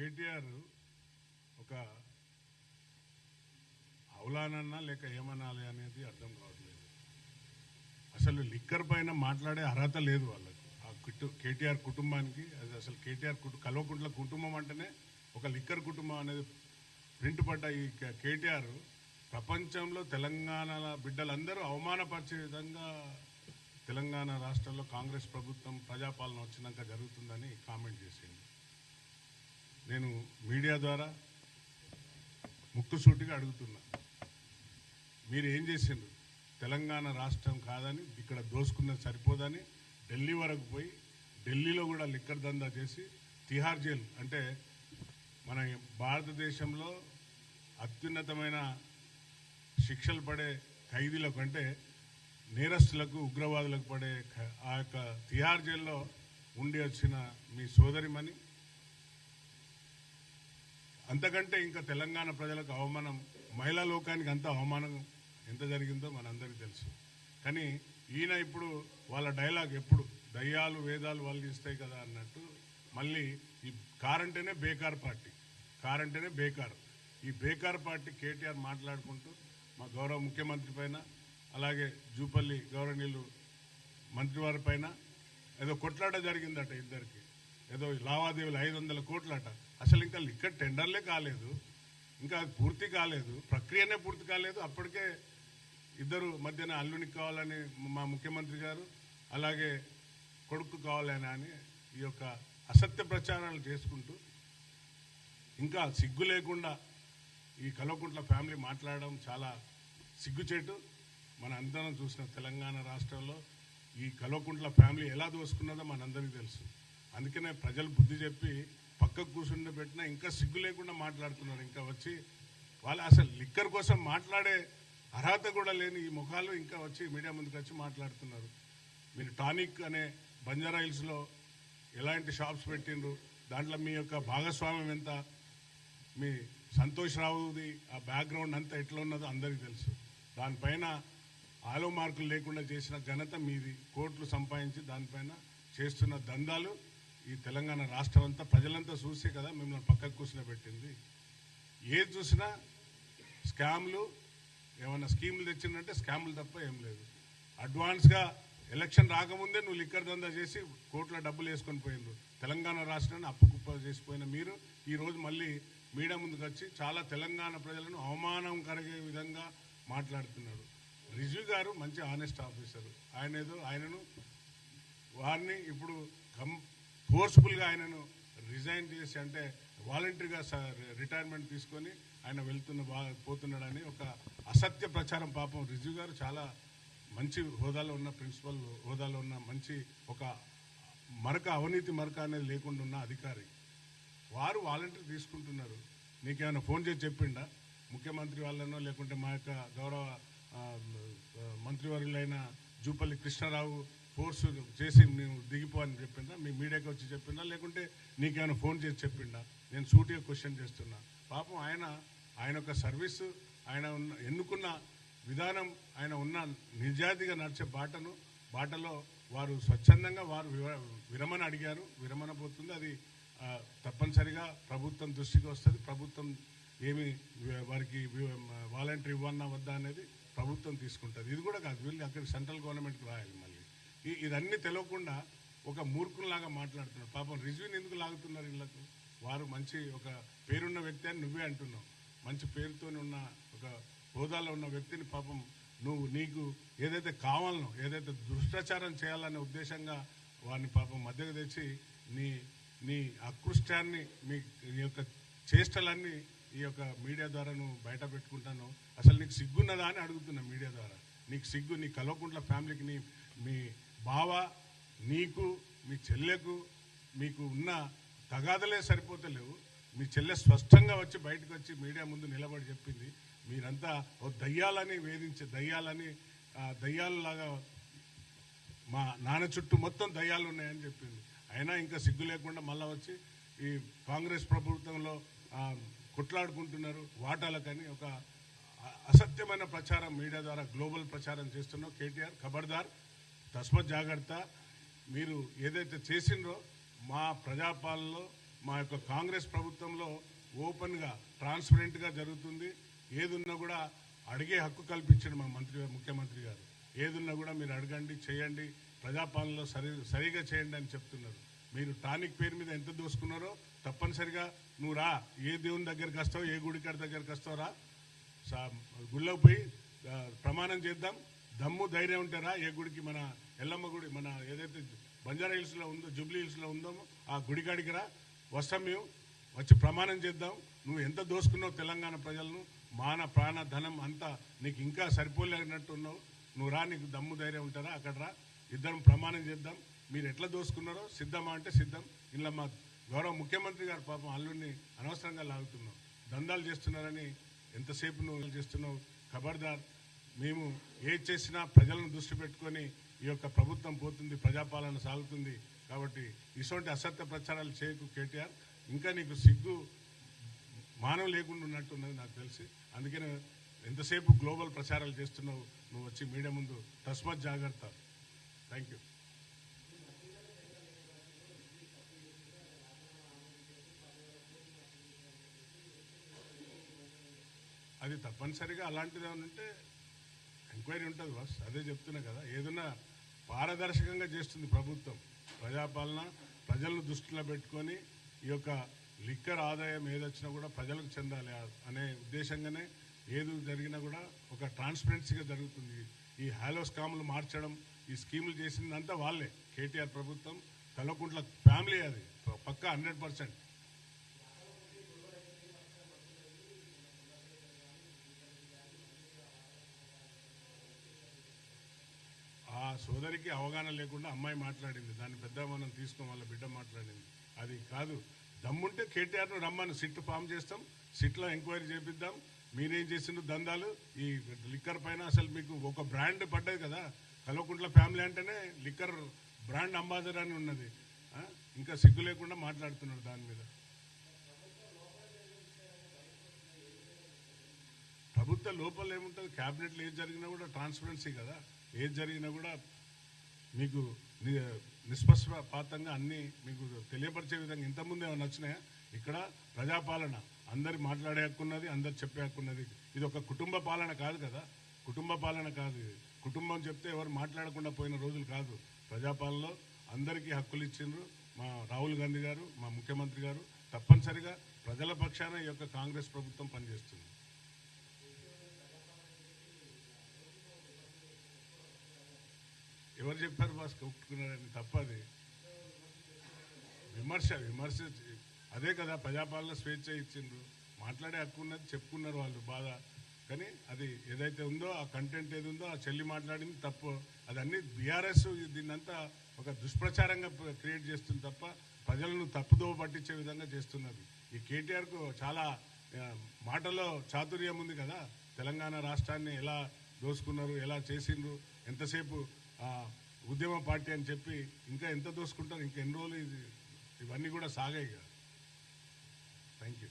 కేటీఆర్ ఒక అవులానన్నా లేక ఏమనాలి అనేది అర్థం కావట్లేదు. అసలు లిక్కర్ పైన మాట్లాడే అర్హత లేదు వాళ్ళకు. ఆ కుటు కేటీఆర్ కుటుంబానికి అది అసలు కేటీఆర్ కుటు కల్వకుంట్ల కుటుంబం అంటేనే ఒక లిక్కర్ కుటుంబం అనేది ప్రింట్ పడ్డ ఈ కేటీఆర్ ప్రపంచంలో తెలంగాణ బిడ్డలందరూ అవమానపరిచే విధంగా తెలంగాణ రాష్ట్రంలో కాంగ్రెస్ ప్రభుత్వం ప్రజాపాలన వచ్చినాక జరుగుతుందని కామెంట్ చేసింది నేను మీడియా ద్వారా ముక్కుసూటిగా అడుగుతున్నా. మీరు ఏం చేసిండ్రు? తెలంగాణ రాష్ట్రం కాదని ఇక్కడ దోసుకున్నది సరిపోదని ఢిల్లీ వరకు పోయి ఢిల్లీలో కూడా లిక్కర్ దందా చేసి తిహార్ జైలు అంటే మన భారతదేశంలో అత్యున్నతమైన శిక్షలు పడే ఖైదీలకు అంటే నేరస్తులకు ఉగ్రవాదులకు పడే ఆ యొక్క తిహార్ జైల్లో ఉండి వచ్చిన మీ సోదరిమణి అంతకంటే ఇంకా తెలంగాణ ప్రజలకు అవమానం మహిళా లోకానికి అంత అవమానం ఎంత జరిగిందో మనందరికీ తెలుసు. కానీ ఈయన ఇప్పుడు వాళ్ళ డైలాగ్ ఎప్పుడు దయ్యాలు వేదాలు వాళ్ళు ఇస్తాయి కదా అన్నట్టు మళ్ళీ ఈ కారంటేనే బేకార్ పార్టీ కారంటేనే బేకార్. ఈ బేకార్ పార్టీ కేటీఆర్ మాట్లాడుకుంటూ మా గౌరవ ముఖ్యమంత్రి పైన అలాగే జూపల్లి గౌరవనీయులు మంత్రివారి పైన ఏదో కొట్లాట జరిగిందట ఇద్దరికి. ఏదో లావాదేవీలు ఐదు వందల కోట్లట. అసలు ఇంకా లిక్కర్ టెండర్లే కాలేదు ఇంకా పూర్తి కాలేదు ప్రక్రియనే పూర్తి కాలేదు. అప్పటికే ఇద్దరు మధ్యన అల్లునికి కావాలని మా ముఖ్యమంత్రి గారు అలాగే కొడుకు కావాలని అని ఈ యొక్క అసత్య ప్రచారాలు చేసుకుంటూ ఇంకా సిగ్గు లేకుండా ఈ కల్వకుంట్ల ఫ్యామిలీ మాట్లాడడం చాలా సిగ్గుచేటు. మన అందరం చూసిన తెలంగాణ రాష్ట్రంలో ఈ కల్వకుంట్ల ఫ్యామిలీ ఎలా దోసుకున్నదో మనందరికీ తెలుసు. అందుకనే ప్రజలు బుద్ధి చెప్పి పక్కకు కూర్చుండి పెట్టినా ఇంకా సిగ్గు లేకుండా మాట్లాడుతున్నారు. ఇంకా వచ్చి వాళ్ళు అసలు లిక్కర్ కోసం మాట్లాడే అర్హత కూడా లేని ఈ ముఖాలు ఇంకా వచ్చి మీడియా ముందుకు వచ్చి మాట్లాడుతున్నారు. మీరు టానిక్ అనే బంజారా హిల్స్లో ఎలాంటి షాప్స్ పెట్టిండ్రు? దాంట్లో మీ యొక్క భాగస్వామ్యం ఎంత? మీ సంతోష్ రావుది ఆ బ్యాక్గ్రౌండ్ అంతా ఎట్లా ఉన్నదో అందరికీ తెలుసు. దానిపైన ఆలో మార్కులు లేకుండా చేసిన ఘనత మీది. కోట్లు సంపాదించి దానిపైన చేస్తున్న దందాలు ఈ తెలంగాణ రాష్ట్రం అంతా ప్రజలంతా చూసే కదా మిమ్మల్ని పక్కకు కూర్చుని పెట్టింది ఏది చూసినా స్కామ్లు ఏమైనా స్కీములు తెచ్చిందంటే స్కాములు తప్ప ఏం లేదు. అడ్వాన్స్గా ఎలక్షన్ రాకముందే నువ్వు లిక్కర్ దందా చేసి కోట్ల డబ్బులు వేసుకొని పోయిండ్రు. తెలంగాణ రాష్ట్రాన్ని అప్పు కుప్ప చేసిపోయిన మీరు ఈరోజు మళ్ళీ మీడియా ముందుకు వచ్చి చాలా తెలంగాణ ప్రజలను అవమానం కలిగే విధంగా మాట్లాడుతున్నారు. రిజు గారు మంచి ఆనెస్ట్ ఆఫీసర్. ఆయన ఏదో ఆయనను వారిని ఇప్పుడు కం ఫోర్స్ఫుల్గా ఆయనను రిజైన్ చేసి అంటే వాలంటరీగా రిటైర్మెంట్ తీసుకొని ఆయన వెళ్తున్న బా- పోతున్నాడని ఒక అసత్య ప్రచారం పాపం రిజు గారు చాలా మంచి హోదాలో ఉన్న ప్రిన్సిపల్ హోదాలో ఉన్న మంచి ఒక మరక అవినీతి మరక అనేది లేకుండా ఉన్న అధికారి. వారు వాలంటీర్ తీసుకుంటున్నారు. నీకేమైనా ఫోన్ చేసి చెప్పిండా? ముఖ్యమంత్రి వాళ్ళనో లేకుంటే మా యొక్క గౌరవ మంత్రివర్యులైన జూపల్లి కృష్ణారావు ఫోర్స్ చేసి నేను దిగిపో అని చెప్పిండా మీ మీడియాకి వచ్చి చెప్పిండా లేకుంటే నీకేమైనా ఫోన్ చేసి చెప్పిండా? నేను సూటిగా క్వశ్చన్ చేస్తున్నా. పాపం ఆయన ఆయన యొక్క సర్వీస్ ఆయన ఉన్న ఎన్నుకున్న విధానం ఆయన ఉన్న నిజాయితీగా నడిచే బాటను బాటలో వారు స్వచ్ఛందంగా వారు విరమణ అడిగారు. విరమణ పోతుంది. అది తప్పనిసరిగా ప్రభుత్వం దృష్టికి వస్తుంది. ప్రభుత్వం ఏమి వారికి వాలంటీర్ ఇవ్వన్నా వద్దా అనేది ప్రభుత్వం తీసుకుంటుంది. ఇది కూడా కాదు. వీళ్ళు అక్కడ సెంట్రల్ గవర్నమెంట్కి రాయాలి మళ్ళీ. ఇదన్నీ తెలియకుండా ఒక మూర్ఖుల్లాగా మాట్లాడుతున్నారు. పాపం రిజ్యూని ఎందుకు లాగుతున్నారు వీళ్ళకు వారు మంచి ఒక పేరున్న వ్యక్తి అని నువ్వే అంటున్నావు. మంచి పేరుతో ఉన్న ఒక హోదాలో ఉన్న వ్యక్తిని పాపం నువ్వు నీకు ఏదైతే కావాలనో ఏదైతే దుష్టాచారం చేయాలనే ఉద్దేశంగా వారిని పాపం మధ్యకు తెచ్చి నీ నీ అకృష్టాన్ని మీ యొక్క చేష్టలన్నీ ఈ యొక్క మీడియా ద్వారా నువ్వు బయట పెట్టుకుంటాను అసలు నీకు సిగ్గున్నదా అని అడుగుతున్నా మీడియా ద్వారా. నీకు సిగ్గు నీ కల్వకుంట్ల ఫ్యామిలీకి నీ మీ బావ నీకు మీ చెల్లెకు మీకు ఉన్న తగాదలే సరిపోతలేవు. మీ చెల్లె స్పష్టంగా వచ్చి బయటకు వచ్చి మీడియా ముందు నిలబడి చెప్పింది. మీరంతా ఓ దయ్యాలని వేధించే దయ్యాలని దయ్యాలలాగా మా నాన్న చుట్టూ మొత్తం దయ్యాలు ఉన్నాయని చెప్పింది. అయినా ఇంకా సిగ్గు లేకుండా మళ్ళా వచ్చి ఈ కాంగ్రెస్ ప్రభుత్వంలో కొట్లాడుకుంటున్నారు. వాటాలకని ఒక అసత్యమైన ప్రచారం మీడియా ద్వారా గ్లోబల్ ప్రచారం చేస్తున్నావు కేటీఆర్ ఖబర్దార్ తస్మత్ జాగ్రత్త. మీరు ఏదైతే చేసిండ్రో మా ప్రజాపాలనలో మా యొక్క కాంగ్రెస్ ప్రభుత్వంలో ఓపెన్గా ట్రాన్స్పరెంట్గా జరుగుతుంది. ఏదున్నా కూడా అడిగే హక్కు కల్పించండి మా మంత్రి ముఖ్యమంత్రి గారు. ఏదున్నా కూడా మీరు అడగండి చేయండి. ప్రజాపాలనలో సరి సరిగా చేయండి అని చెప్తున్నారు. మీరు టానిక్ పేరు మీద ఎంత దోసుకున్నారో తప్పనిసరిగా నువ్వు రా. ఏ దేవుని దగ్గరికి వస్తావు ఏ గుడికాడ దగ్గరికి వస్తావు రా. సా- గుళ్ళోకి పోయి ప్రమాణం చేద్దాం. దమ్ము ధైర్యం ఉంటారా ఏ గుడికి మన ఎల్లమ్మ గుడి మన ఏదైతే బంజారా హిల్స్లో ఉందో జూబ్లీ హిల్స్లో ఉందో ఆ గుడి కాడికి రా. వస్తాం మేము. వచ్చి ప్రమాణం చేద్దాం. నువ్వు ఎంత దోసుకున్నావు తెలంగాణ ప్రజలను? మాన ప్రాణ ధనం అంతా నీకు ఇంకా సరిపోలేనట్టు ఉన్నావు. నువ్వు రా నీకు దమ్ము ధైర్యం ఉంటారా అక్కడ రా. ఇద్దరం ప్రమాణం చేద్దాం. మీరు ఎట్లా దోసుకున్నారో సిద్ధమా అంటే సిద్ధం. ఇలా మా గౌరవ ముఖ్యమంత్రి గారు పాపం అల్లుడిని అనవసరంగా లాగుతున్నావు దందాలు చేస్తున్నారని ఎంతసేపు నువ్వు చేస్తున్నావు? ఖబర్దార్. మేము ఏది చేసినా ప్రజలను దృష్టి పెట్టుకొని ఈ యొక్క ప్రభుత్వం పోతుంది ప్రజాపాలన సాగుతుంది. కాబట్టి ఇటువంటి అసత్య ప్రచారాలు చేయకు కేటీఆర్. ఇంకా నీకు సిగ్గు మానవ లేకుండా ఉన్నట్టున్నది నాకు తెలిసి. అందుకనే ఎంతసేపు గ్లోబల్ ప్రచారాలు చేస్తున్నావు నువ్వు వచ్చి మీడియా ముందు తస్మత్ జాగ్రత్త. Thank you. అది తప్పనిసరిగా అలాంటిది ఏమైనా ఉంటే ఎంక్వైరీ ఉంటుంది బాస్. అదే చెప్తున్నా కదా ఏదన్నా పారదర్శకంగా చేస్తుంది ప్రభుత్వం ప్రజాపాలన ప్రజలను దృష్టిలో పెట్టుకొని ఈ యొక్క లిక్కర్ ఆదాయం ఏదొచ్చినా కూడా ప్రజలకు చెందాలి అనే ఉద్దేశంగానే ఏది జరిగినా కూడా ఒక ట్రాన్స్పరెన్సీగా జరుగుతుంది. ఈ హాలో స్కాములు మార్చడం ఈ స్కీములు చేసిందంతా వాళ్ళే. కేటీఆర్ ప్రభుత్వం కల్వకుంట్ల ఫ్యామిలీ అది పక్కా హండ్రెడ్ పర్సెంట్ ఆ సోదరికి అవగాహన లేకుండా అమ్మాయి మాట్లాడింది. దాన్ని పెద్ద మనం తీసుకో వాళ్ళ బిడ్డ మాట్లాడింది. అది కాదు. దమ్ముంటే కేటీఆర్ను రమ్మని సిట్ ఫామ్ చేస్తాం. సిట్లో ఎంక్వైరీ చేపిద్దాం. మీరేం చేసిండ్రు దందాలు? ఈ లిక్కర్ పైన అసలు మీకు ఒక బ్రాండ్ పడ్డది కదా. కల్వకుంట్ల ఫ్యామిలీ అంటేనే లిక్కర్ బ్రాండ్ అంబాసిడర్ అని ఉన్నది. ఇంకా సిగ్గు లేకుండా మాట్లాడుతున్నాడు దాని మీద. చెప్తే లోపల ఏముంటుంది? క్యాబినెట్లో ఏది జరిగినా కూడా ట్రాన్స్పరెన్సీ కదా. ఏది జరిగినా కూడా మీకు నిష్పక్షపాతంగా అన్నీ మీకు తెలియపరిచే విధంగా ఇంతకుముందు ఏమైనా వచ్చినాయా ఇక్కడ ప్రజాపాలన. అందరి మాట్లాడే హక్కున్నది అందరు చెప్పే హక్కున్నది ఇది ఒక కుటుంబ పాలన కాదు కదా. కుటుంబ పాలన కాదు ఇది. కుటుంబం చెప్తే ఎవరు మాట్లాడకుండా పోయిన రోజులు కాదు. ప్రజాపాలనలో అందరికీ హక్కులు ఇచ్చిండ్రు మా రాహుల్ గాంధీ గారు మా ముఖ్యమంత్రి గారు. తప్పనిసరిగా ప్రజల పక్షాన ఈ యొక్క కాంగ్రెస్ ప్రభుత్వం పనిచేస్తుంది. ఎవరు చెప్పారు బాస్ కొట్టుకున్నారని తప్పది. విమర్శ విమర్శ అదే కదా ప్రజాపాలన స్వేచ్ఛ ఇచ్చిండ్రు. మాట్లాడే హక్కు ఉన్నది చెప్పుకున్నారు వాళ్ళు బాధ. కానీ అది ఏదైతే ఉందో ఆ కంటెంట్ ఏది ఉందో ఆ చెల్లి మాట్లాడింది తప్పు. అదన్నీ బీఆర్ఎస్ దీన్నంతా ఒక దుష్ప్రచారంగా క్రియేట్ చేస్తుంది తప్ప ప్రజలను తప్పుదోవ పట్టించే విధంగా చేస్తున్నది. ఈ కేటీఆర్కు చాలా మాటలో చాతుర్యం ఉంది కదా. తెలంగాణ రాష్ట్రాన్ని ఎలా దోసుకున్నారు ఎలా చేసిండ్రు ఎంతసేపు ఉద్యమ పార్టీ అని చెప్పి ఇంకా ఎంత దోసుకుంటారు ఇంకా ఎన్ని రోజులు ఇది ఇవన్నీ కూడా సాగాయి కదా థ్యాంక్ యూ